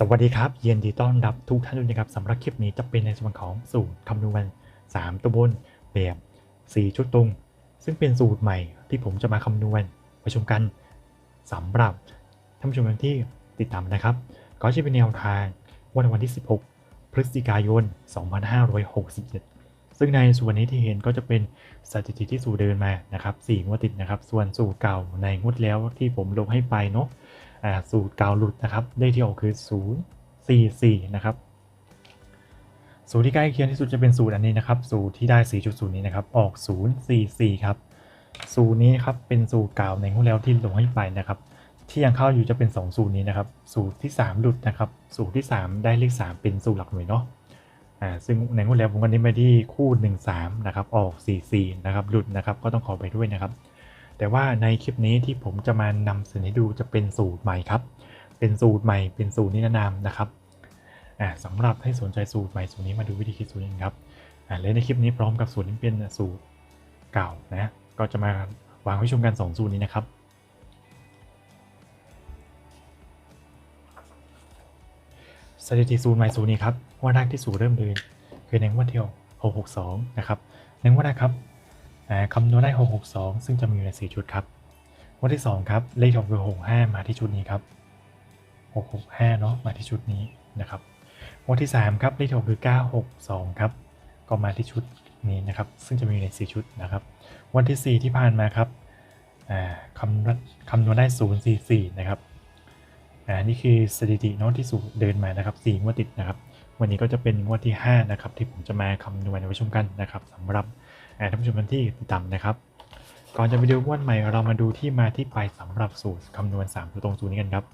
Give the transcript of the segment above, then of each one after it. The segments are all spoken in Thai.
สวัสดีครับ เยินดีต้อนรับทุกท่านด้วยนะครับสำหรับคลิปนี้จะเป็นในส่วนของสูตรคำนวณ 3 ตัวบนแบบ 4 ชุดตรง ซึ่งเป็นสูตรใหม่ที่ผมจะมาคำนวณประชุมกันสำหรับท่านผู้ชมที่ติดตามนะครับ ก็จะเป็นแนวทางวันวันที่ 16 พฤศจิกายน 2567 ซึ่งในส่วนนี้ที่เห็นก็จะเป็นสถิติที่สูตรเดินมานะครับ4งวดติดนะครับ ส่วนสูตรเก่าในงวดแล้วที่ผมลงให้ไปเนาะ สูตรเก่าหลุดนะครับเลขที่ออกคือ 0 4 4 นะครับ สูตรที่ใกล้เคียงที่สุดจะเป็นสูตรอันนี้นะครับ สูตรที่ได้ 4.0 นี้นะครับ ออก 0 4 4 ครับ สูตรนี้ครับเป็นสูตรเก่าในงวดแล้วที่ลงให้ไปนะครับ ที่ยังเข้าอยู่จะเป็น 2 สูตรนี้นะครับ สูตรที่ 3 หลุดนะครับ สูตรที่ 3 ได้เลข 3 เป็นสูตรหลักหน่วยเนาะอ่าซึ่งในงวดแล้วผมก็เน้นไปที่คู่ 1 3 นะครับ ออก 4 4 นะครับ หลุดนะครับ ก็ต้องขอไปด้วยนะครับ แต่ว่าในคลิปนี้ที่ผมจะมานำเสนอให้ดูจะเป็นสูตรใหม่ครับ เป็นสูตรใหม่ เป็นสูตรนิรนามนะครับสำหรับให้สนใจสูตรใหม่สูตรนี้มาดูวิธีคิดสูตรนี้ครับอ่าและในคลิปนี้พร้อมกับสูตรที่เป็นสูตรเก่านะก็จะมาวางไว้ชมกัน2สูตรนี้นะครับสถิติสูตรใหม่สูตรนี้ครับว่าแรกที่สูตรเริ่มเดินคือในงวดเที่ยว662 นะครับในงวดแรกครับ คำนวณได้ 662 ซึ่งจะมีอยู่ใน 4 ชุดครับ วันที่ 2 ครับ เลขออกคือ65 มาที่ชุดนี้ครับ 665 เนาะมาที่ชุดนี้นะครับ วันที่ 3 ครับ เลขออกคือ 962 ครับ ก็มาที่ชุดนี้นะครับ ซึ่งจะมีอยู่ใน 4 ชุดนะครับ วันที่ 4 ที่ผ่านมาครับอ่าคำนวณคำนวณได้ 044 นะครับอ่านี่คือสถิติเนาะที่สูเดินมานะครับ4งวดติดนะครับ วันนี้ก็จะเป็นงวดที่ 5 นะครับ ที่ผมจะมาคำนวณไว้ชมกันนะครับสำหรับ ท่านผู้ชมที่ติดตามนะครับ ก่อนจะไปดูงวดใหม่เรามาดูที่มาที่ไปสำหรับสูตรคำนวณ3ตัวตรงสูตรนี้กันครับ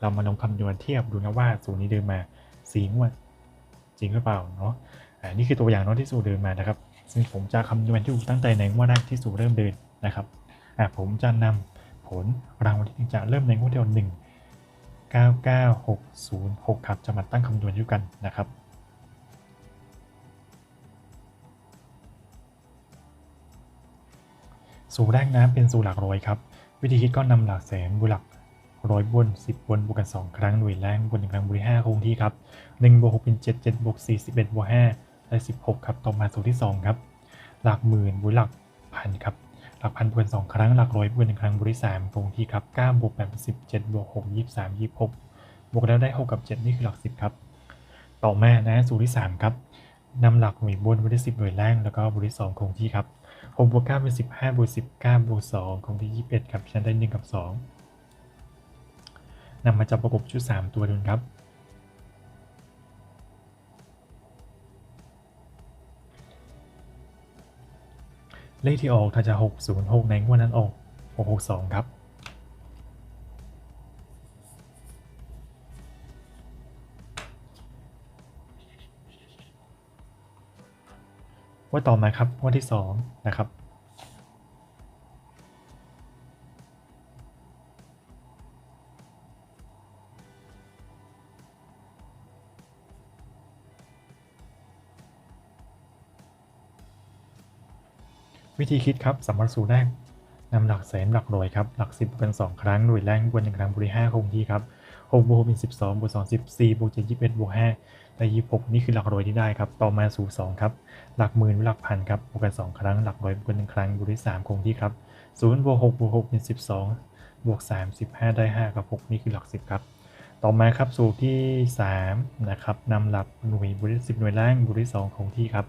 เรามาลองคำนวณเทียบดูนะว่าสูตรนี้เดินมา4งวดจริงหรือเปล่าเนาะอ่านี่คือตัวอย่างนาะที่สูตรเดินมานะครับ ซึ่งผมจะคำนวณที่ถูกตั้งแต่ในงวดแรกที่สูตรเริ่มเดินนะครับผมจะนำผลรางวัลที่หนึ่งจะเริ่มในงวดเดียวหนึ่งเก้าเก้าหกศูนย์หกครับจะมาตั้งคำนวณด้วยกันนะครับ สูตรแรกน้ำเป็นสูตรหลักร้อยครับ วิธีคิดก็นำหลักแสนบวกหลักร้อยบน10บนบวกกัน2ครั้งหน่วยแรงบนหนึ่งครั้งบวกที่5คงที่ครับ1บวก6เป็น7 7บวก4 11บวก5ได้16ครับต่อมาสูตรที่2ครับ หลักหมื่นบวกหลักพันครับหลักพันบวกกัน2ครั้งหลักร้อยบวกหนึ่งครั้งบวกที่3คงที่ครับ9บวก8เป็น17บวก6 23 26บวกแล้วได้6กับ7นี่คือหลัก10ครับต่อมานะสูตรที่3ครับนำหลักหน่วยบนบวกที่10หน่วยแรงแล้วก็บวกที่2คงที่ครับ หกบวกเก้าเป็นสิบห้าบวกสิบเก้าบวกสองของที่ยี่สิบเอ็ดครับฉันได้หนึ่งกับสองนำมาจับประกบชุดสามตัวดูครับเลขที่ออกถ้าจะหกศูนย์หกในงวดนั้นออกหกหกสองครับ ว่าต่อมาครับงวดที่สองนะครับวิธีคิดครับสำหรับสูตรแรกนำหลักแสนหลักร้อยครับ หลักสิบเป็นสองครั้งหน่วยแรงบวกหนึ่งครั้งบวกที่ห้าคงที่ครับหกบวกหกเป็นสิบสองบวกสองสิบสี่บวกเจ็ดยี่สิบเอ็ดบวกห้า ได้ยี่หกนี่คือหลักร้อยที่ได้ครับ ต่อมาสูตรสองครับ หลักหมื่นหลักพันครับบวกกันสองครั้ง หลักร้อยบวกกันหนึ่งครั้งบวกที่สามคงที่ครับศูนย์บวกหกบวกหกเป็นสิบสองบวกสามสิบห้าได้ห้ากับหกนี่คือหลักสิบครับ ต่อมาครับสูตรที่สามนะครับนำหลักหน่วยบวกที่สิบหน่วยแรงบวกที่สองคงที่ครับ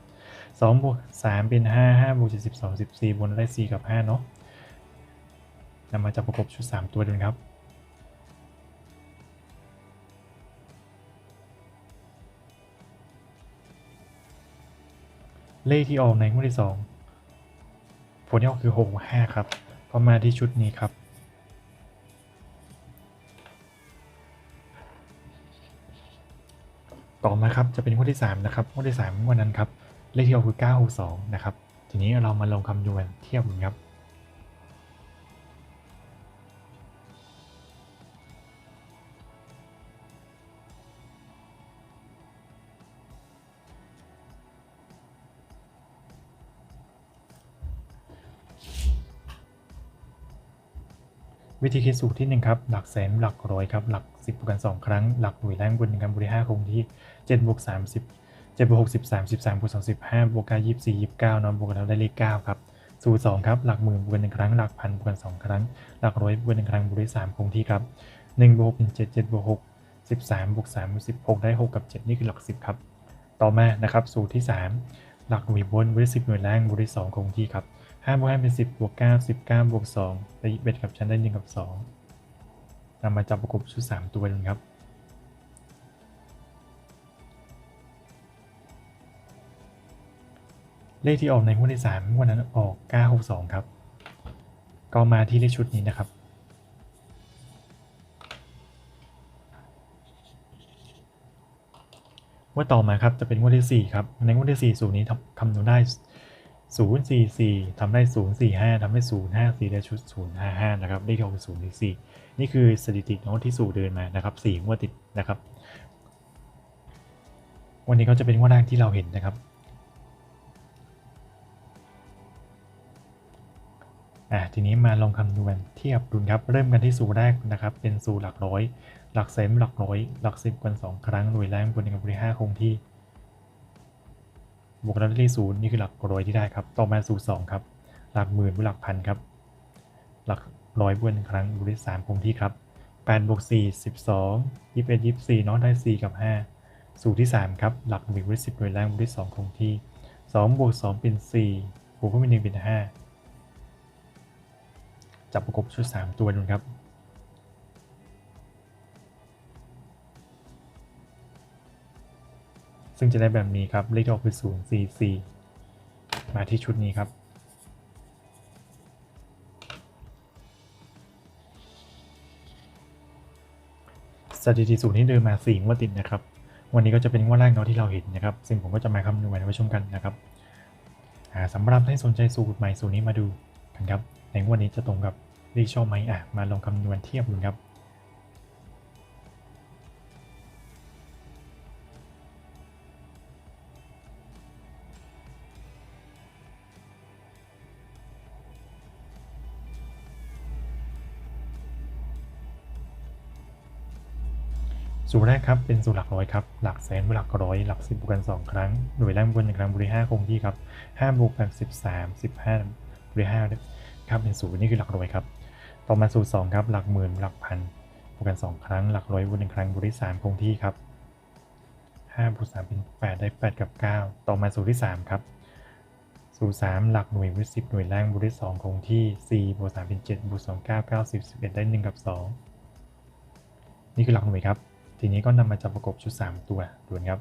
สองบวกสามเป็นห้าห้าบวกเจ็ดสิบสองสิบสี่บนได้สี่กับห้าเนาะนำมาจับประกบชุดสามตัวเดูนครับ เลขที่ออกในงวดที่สองผลที่ออกคือหกห้าครับ ก็มาที่ชุดนี้ครับ ต่อมาครับจะเป็นงวดที่3นะครับงวดที่3งวดนั้นครับเลขที่ออกคือ962นะครับทีนี้เรามาลงคำนวณเทียบกันครับ วิธีคิดสูตรที่ 1 ครับ หลักแสนหลักร้อยครับ หลัก 10บวกกัน 2 ครั้ง หลักหน่วยแรงบนหนึ่งกันบริ5คงที่7บวก30 7บวก60 33บวก35บวก9 24 29เนาะบวกกันแล้วได้เลข9ครับสูตร2ครับ หลักหมื่นบวกกันหนึ่งครั้ง หลักพันบวกกันสองครั้ง หลักร้อยบวกกันหนึ่งครั้งบวกด้วย3คงที่ครับ1บวก6เป็น7 7บวก6 13บสามบวก3เป็น16ได้6กับ7นี่คือหลัก10ครับ ต่อมานะครับ สูตรที่3หลักหน่วยบนบวกด้วย10หน่วยแรงบวกด้วย2คงที่ครับ 5บวก5เป็น 10บวก9 19บวก2ได้21กับชั้นได้1กับ2นำมาจับประกบชุด 3 ตัวนึงครับเลขที่ออกในงวดที่3งวดนั้นออก 962 ครับ ก็มาที่เลขชุดนี้นะครับงวดต่อมาครับจะเป็นงวดที่ 4 ครับ ในงวดที่4สูตรนี้ทำคำนวณได้ 044ทำได้ 045ทำได้ 054 ได้ชุด 055 นะครับเลขที่ออกเป็น044 นี่คือสถิติงวดที่สูตรเดินมานะครับ4งวดติดนะครับ วันนี้ก็จะเป็นงวดแรกที่เราเห็นนะครับอะทีนี้มาลองคำนวณเทียบดูครับ เริ่มกันที่สูตรแรกนะครับ เป็นสูตรหลักร้อย หลักแสนหลักร้อย หลักสิบกันสองครั้งหน่วยแรงบนหนึ่งกับบริห้าคงที่ บวกแล้วได้เลขศูนย์นี่คือหลักร้อยที่ได้ครับ ต่อมาสูตรสองครับ หลักหมื่นบวกหลักพันครับ หลักร้อยบวกหนึ่งครั้งบวกได้สามคงที่ครับแปดบวกสี่สิบสองยี่สิบเอ็ดยี่สิบสี่น้องได้สี่กับห้าสูตรที่สามครับ หลักหนึ่งบวกสิบหน่วยแรงบวกได้สองคงที่สองบวกสองเป็นสี่บวกเพิ่มเป็นหนึ่งเป็นห้าจับประกบชุด3ตัวดูครับ ซึ่งจะได้แบบนี้ครับ เลขที่ออกเป็น0 4 4มาที่ชุดนี้ครับ สถิติสูตรนี้เดินมา4งวดติดนะครับ วันนี้ก็จะเป็นงวดแรกเนาะที่เราเห็นนะครับ ซึ่งผมก็จะมาคำนวณไว้ชมกันนะครับสำหรับให้สนใจสูตรใหม่สูตรนี้มาดูกันครับในงวดนี้จะตรงกับเลขชอบไหมอะมาลองคำนวณเทียบดูครับ สูตรแรกครับเป็นสูตรหลักร้อยครับหลักแสนบวกหลักร้อยหลักสิบบวกกันสองครั้งหน่วยแรกบวกหนึ่งครั้งบวกด้ห้าคงที่ครับห้าบวกแบบสิบสามสิบห้าบวกด้ห้าครับเป็นสูตรนี่คือหลักร้อยครับต่อมาสูตรสองครับหลักหมื่นหลักพันบวกกันสองครั้งหลักร้อยบวกหนึ่งครั้งบวกด้สามคงที่ครับห้าบวกสามเป็นแปดได้แปดกับเก้าต่อมาสูตรที่สามครับสูตรสามหลักหน่วยบวกสิบหน่วยแรงบวกด้สองคงที่สี่บวกสามเป็นเจ็ดบวกสองเก้าเก้าสิบสิบเอ็ดได้หนึ่งกับสองนี่คือหลักหน่วยครับ ทีนี้ก็นำมาจับประกบชุด 3 ตัวด่วนครับ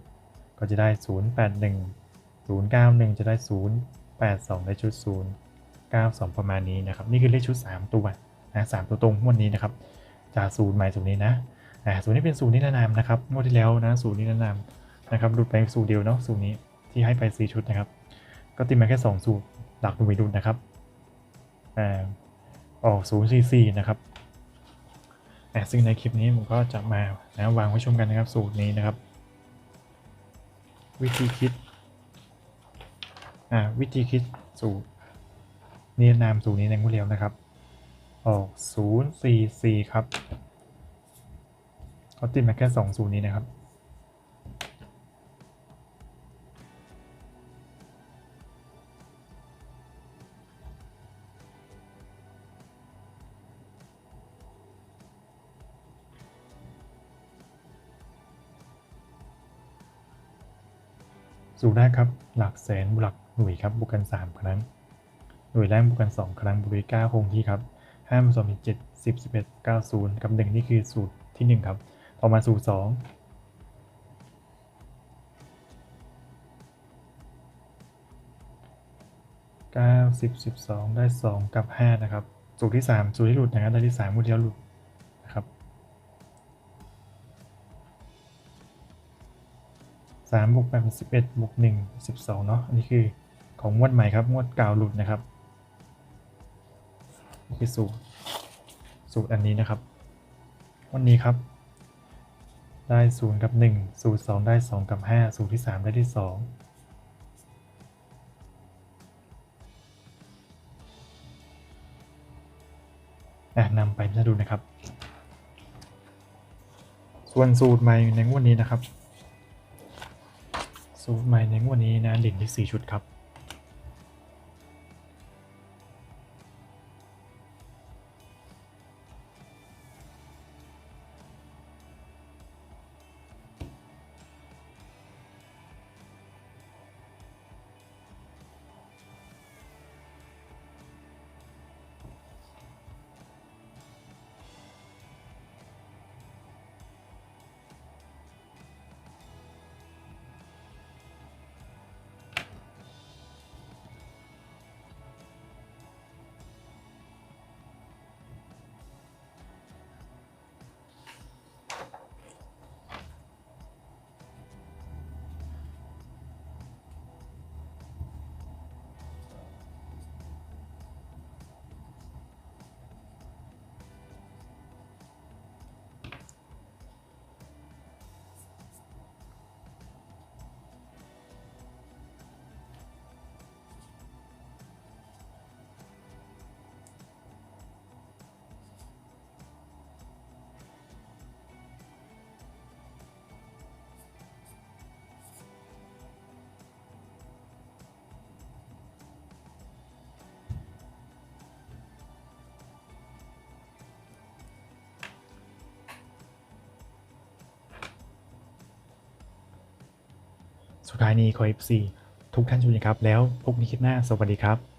ก็จะได้ 0 8 1 0 9 1 จะได้ 0 8 2 ได้ชุด 0 9 2 ประมาณนี้นะครับ นี่คือเลขชุด 3 ตัวนะสตัวตรงวดนี้นะครับ จากศูนย์ใหม่ศูนย์นี้นะอ่าศูนย์นี้เป็นศูนย์นิรนามนะครับงวดที่แล้วนะศูนย์นิรนามนะครับดูไปศูนย์เดียวเนาะศูนย์นี้ที่ให้ไป4ชุดนะครับ ก็ติดมาแค่2สูตรหลักหน่วยดุลนะครับอ่าออก0 4 4นะครับ นะซึ่งในคลิปนี้ผมก็จะมานะวางไว้ชมกันนะครับสูตรนี้นะครับ วิธีคิดอ่าวิธีคิดสูตรนิรนามสูตรนี้ในงวดเรียวนะครับ ออก 0 4 4 ครับเขาติดมาแค่2สูตรนี้นะครับ สูตรแรกครับ หลักแสนบวกหลักหน่วยครับบวกกัน 3 ครั้ง หน่วยแรกบวกกัน 2 ครั้งบวกด้วย9คงที่ครับ5บวก2เป็น7 10 11 90กับ1นี่คือสูตรที่1ครับ ต่อมาสูตร2 9 10 12ได้2กับ5นะครับ สูตรที่3สูตรที่หลุดนะครับได้ที่3มูดเดียวหลุด 3บวก8เป็น11บวก1 12เนาะอันนี้คือของงวดใหม่ครับงวดก่าวหลุดนะครับนี่คือสูตรสูตรอันนี้นะครับ วันนี้ครับ ได้ 0 กับ 1 สูตร 2 ได้ 2 กับ 5 สูตรที่ 3 ได้ที่ 2นำไปพิจารณาดูนะครับ ส่วนสูตรใหม่ในงวดนี้นะครับ สูฟใหม่ในงวันนี้นะเด่นที่ 4 ชุดครับ สุดท้ายนี้ขอ FC ทุกท่านชมนะครับ แล้วพบกันคลิปหน้า สวัสดีครับ